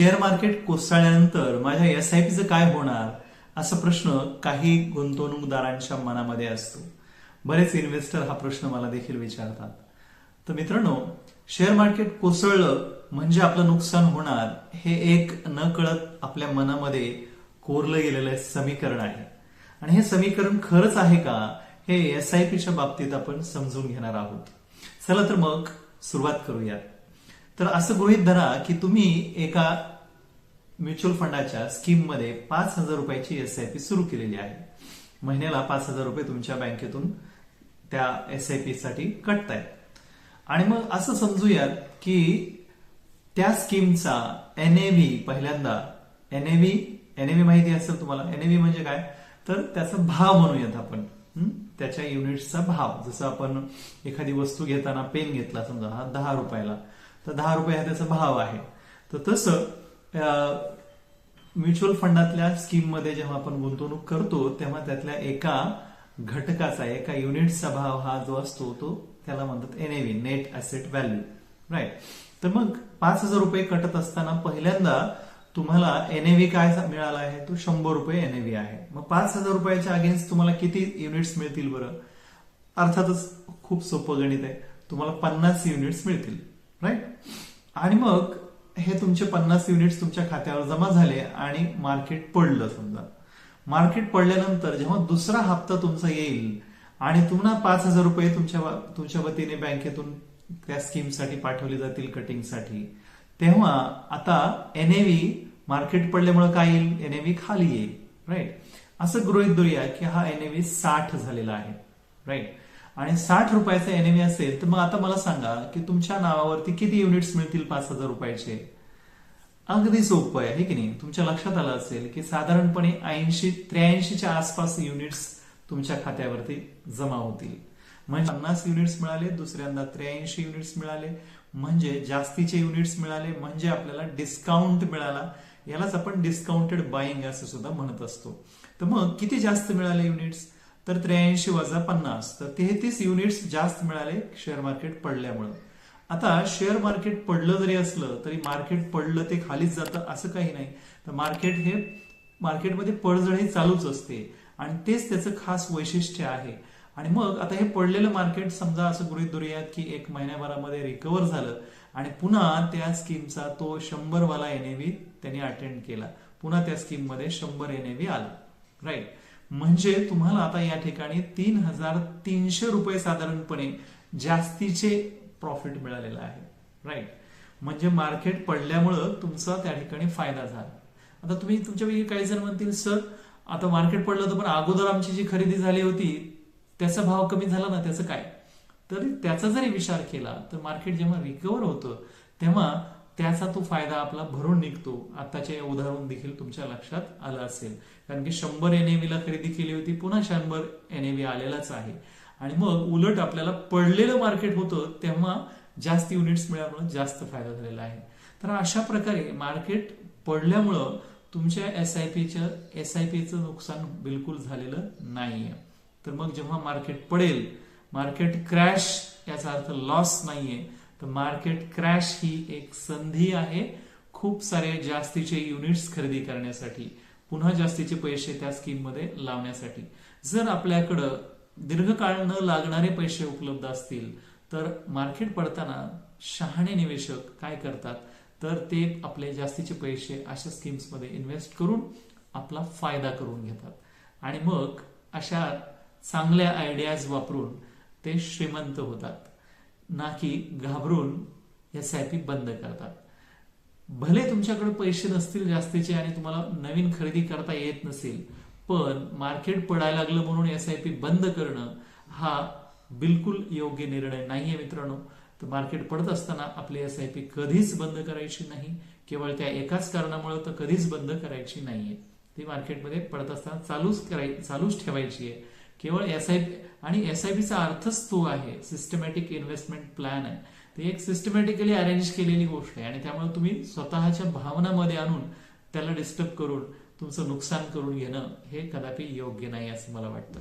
Share market कोसळल्यानंतर माझ्या S I पीचं काय होणार असा प्रश्न काही गुंतवणूकदारांच्या मनामध्ये असतो. बरेच इन्व्हेस्टर हा प्रश्न मला देखील विचारतात. तर मित्रांनो शेअर मार्केट कोसळलं म्हणजे आपलं नुकसान होणार हे एक न कळत आपल्या मनामध्ये कोरलं गेलेलं समीकरण आहे. आणि हे समीकरण खरंच आहे का हे एस आय पीच्या बाबतीत आपण समजून घेणार आहोत. चला तर मग सुरुवात करूयात. तर असं गृहित धरा की तुम्ही एका म्युच्युअल फंडाच्या स्कीममध्ये पाच हजार रुपयाची एस आय पी सुरू केलेली आहे. महिन्याला पाच हजार रुपये तुमच्या बँकेतून त्या एस आय पी साठी कटतायत. आणि मग असं समजूयात की त्या स्कीमचा एनएव्ही पहिल्यांदा एनएव्ही एनएव्ही माहिती असेल तुम्हाला? एनएव्ही म्हणजे काय? तर त्याचा भाव म्हणूयात आपण. त्याच्या युनिट्सचा भाव. जसं आपण एखादी वस्तू घेताना पेन घेतला समजा हा दहा रुपयाला. तर दहा रुपये हा त्याचा भाव आहे. तर तसं म्युच्युअल फंडातल्या स्कीममध्ये जेव्हा आपण गुंतवणूक करतो तेव्हा त्यातल्या एका घटकाचा एका युनिटचा भाव हा जो असतो तो त्याला म्हणतात NAV net asset value right तर मग पाच हजार रुपये कटत असताना पहिल्यांदा तुम्हाला एनएव्ही काय मिळाला आहे? तो शंभर रुपये एनएव्ही आहे. मग पाच हजार रुपयाच्या अगेन्स्ट तुम्हाला किती युनिट्स मिळतील बरं? अर्थातच खूप सोपं गणित आहे. तुम्हाला पन्नास युनिट्स मिळतील. राईट आणि मग हे तुमचे पन्नास युनिट्स तुमच्या खात्यावर जमा झाले आणि मार्केट पडलं समजा. मार्केट पडल्यानंतर जेव्हा दुसरा हप्ता तुमचा येईल आणि पुन्हा पाच हजार रुपये तुमच्या तुमच्या वतीने बँकेतून त्या स्कीमसाठी पाठवले जातील कटिंगसाठी तेव्हा आता एनएव्ही मार्केट पडल्यामुळे काय येईल? एनएव्ही खाली येईल. राईट असं गृहित धरूया की हा एनएव्ही साठ झालेला आहे. राईट आणि साठ रुपयाचा एनएव्ही असेल तर मग आता मला सांगा की तुमच्या नावावरती किती युनिट्स मिळतील पाच हजार रुपयाचे? अगदी सोपं आहे हे की नाही? तुमच्या लक्षात आलं असेल की साधारणपणे ऐंशी त्र्याऐंशीच्या आसपास युनिट्स तुमच्या खात्यावरती जमा होतील. म्हणजे पन्नास युनिट्स मिळाले दुसऱ्यांदा त्र्याऐंशी युनिट्स मिळाले म्हणजे जास्तीचे युनिट्स मिळाले म्हणजे आपल्याला डिस्काउंट मिळाला. यालाच आपण डिस्काउंटेड बाईंग असं सुद्धा म्हणत असतो. तर मग किती जास्त मिळाले युनिट्स तर त्र्याऐंशी वजा पन्नास. तर तेहतीस युनिट्स जास्त मिळाले शेअर मार्केट पडल्यामुळं. आता शेअर मार्केट पडलं जरी असलं तरी मार्केट पडलं ते खालीच जातं असं काही नाही. तर मार्केट हे मार्केटमध्ये पडझड हे चालूच असते. आणि तेच त्याचं खास वैशिष्ट्य आहे. आणि मग आता हे पडलेलं मार्केट समजा असं गृहित धरूयात की एक महिन्याभरामध्ये रिकव्हर झालं आणि पुन्हा त्या स्कीमचा तो शंभर वाला एनएव्ही त्यांनी अटेंड केला. पुन्हा त्या स्कीममध्ये शंभर एनएव्ही आला. राईट म्हणजे तुम्हाला आता या ठिकाणी तीन हजार तीनशे रुपये साधारणपणे जास्तीचे प्रॉफिट मिळालेलं आहे. राईट म्हणजे मार्केट पडल्यामुळं तुमचा त्या ठिकाणी फायदा झाला. आता तुम्ही तुमच्यापैकी काही जण म्हणतील सर आता मार्केट पडलं होतं पण अगोदर आमची जी खरेदी झाली होती त्याचा भाव कमी झाला ना त्याचं काय? तर त्याचा जरी विचार केला तर मार्केट जेव्हा रिकवर होतं तेव्हा त्याचा तो फायदा आपला भरून निघतो. आताचे उदाहरण देखील तुमच्या लक्षात आलं असेल. कारण की शंभर एनएव्ही ला खरेदी केली होती पुन्हा शंभर एनएव्ही आलेलाच आहे. आणि मग उलट आपल्याला पडलेलं मार्केट होतं तेव्हा जास्त युनिट्स मिळाल्यामुळे जास्त फायदा झालेला आहे. तर अशा प्रकारे मार्केट पडल्यामुळं तुमच्या एस आय पीच्या एस आय पीचं नुकसान बिलकुल झालेलं नाहीये. तर मग जेव्हा मार्केट पडेल मार्केट क्रॅश याचा अर्थ लॉस नाहीये. तर मार्केट क्रॅश ही एक संधी आहे खूप सारे जास्तीचे युनिट्स खरेदी करण्यासाठी पुन्हा जास्तीचे पैसे त्या स्कीममध्ये लावण्यासाठी. जर आपल्याकडं दीर्घकाळ न लागणारे पैसे उपलब्ध असतील तर मार्केट पडताना शहाणे निवेशक काय करतात? तर ते आपले जास्तीचे पैसे अशा स्कीम्समध्ये इन्व्हेस्ट करून आपला फायदा करून घेतात. आणि मग अशा चांगल्या आयडियाज वापरून ते श्रीमंत होतात. ना की घाबरून एस आय पी बंद करतात. भले तुमच्याकडे पैसे नसतील जास्तीचे आणि तुम्हाला नवीन खरेदी करता येत नसेल पण मार्केट पडायला लागलं म्हणून एस आय पी बंद करणं हा बिलकुल योग्य निर्णय नाहीये मित्रांनो. तर मार्केट पडत असताना आपली एस आय पी कधीच बंद करायची नाही. केवळ त्या एकाच कारणामुळे तर कधीच बंद करायची नाहीये. ती मार्केटमध्ये पडत असताना चालूच कराय चालूच ठेवायची आहे. केवळ एस आय आणि एस आय पीचा अर्थच तो आहे सिस्टमॅटिक इन्व्हेस्टमेंट प्लॅन आहे ती एक सिस्टमॅटिकली अरेंज केलेली गोष्ट आहे आणि त्यामुळे तुम्ही स्वतःच्या भावनामध्ये आणून त्याला डिस्टर्ब करून तुमचं नुकसान करून घेणं हे कदापि योग्य नाही असं मला वाटतं.